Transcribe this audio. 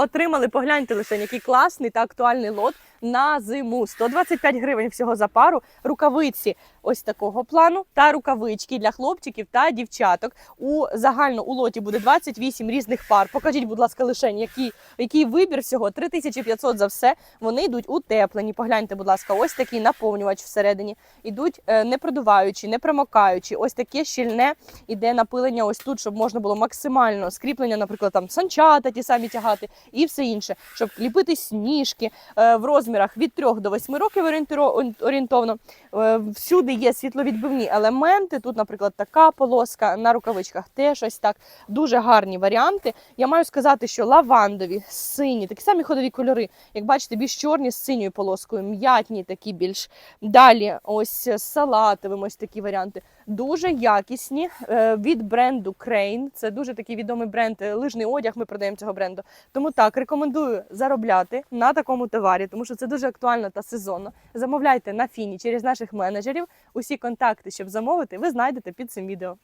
Отримали, погляньте лише, який класний та актуальний лот на зиму. 125 гривень всього за пару. Рукавиці ось такого плану та рукавички для хлопчиків та дівчаток. У загально у лоті буде 28 різних пар. Покажіть, будь ласка, лише який, який вибір всього 3500 за все. Вони йдуть утеплені. Погляньте, будь ласка, ось такий наповнювач всередині. Ідуть е, не продуваючі, не промокаючі. Ось таке щільне іде напилення. Ось тут, щоб можна було максимально скріплення, наприклад, там санчата ті самі тягати і все інше, щоб ліпити сніжки е, в розмірах від 3 до 8 років орієнтовно. Е, Всюди є світловідбивні елементи. Тут, наприклад, така полоска на рукавичках теж ось так. Дуже гарні варіанти. Я маю сказати, що лавандові, сині, такі самі ходові кольори. Як бачите, більш чорні з синьою полоскою, м'ятні такі більш далі. Ось з салатовим, ось такі варіанти. Дуже якісні е, від бренду Crane. Це дуже такий відомий бренд. е, Лижний одяг. Ми продаємо цього бренду. Тому так рекомендую заробляти на такому товарі, тому що це дуже актуально та сезонно. Замовляйте на фіні через наших менеджерів. Усі контакти, щоб замовити, ви знайдете під цим відео.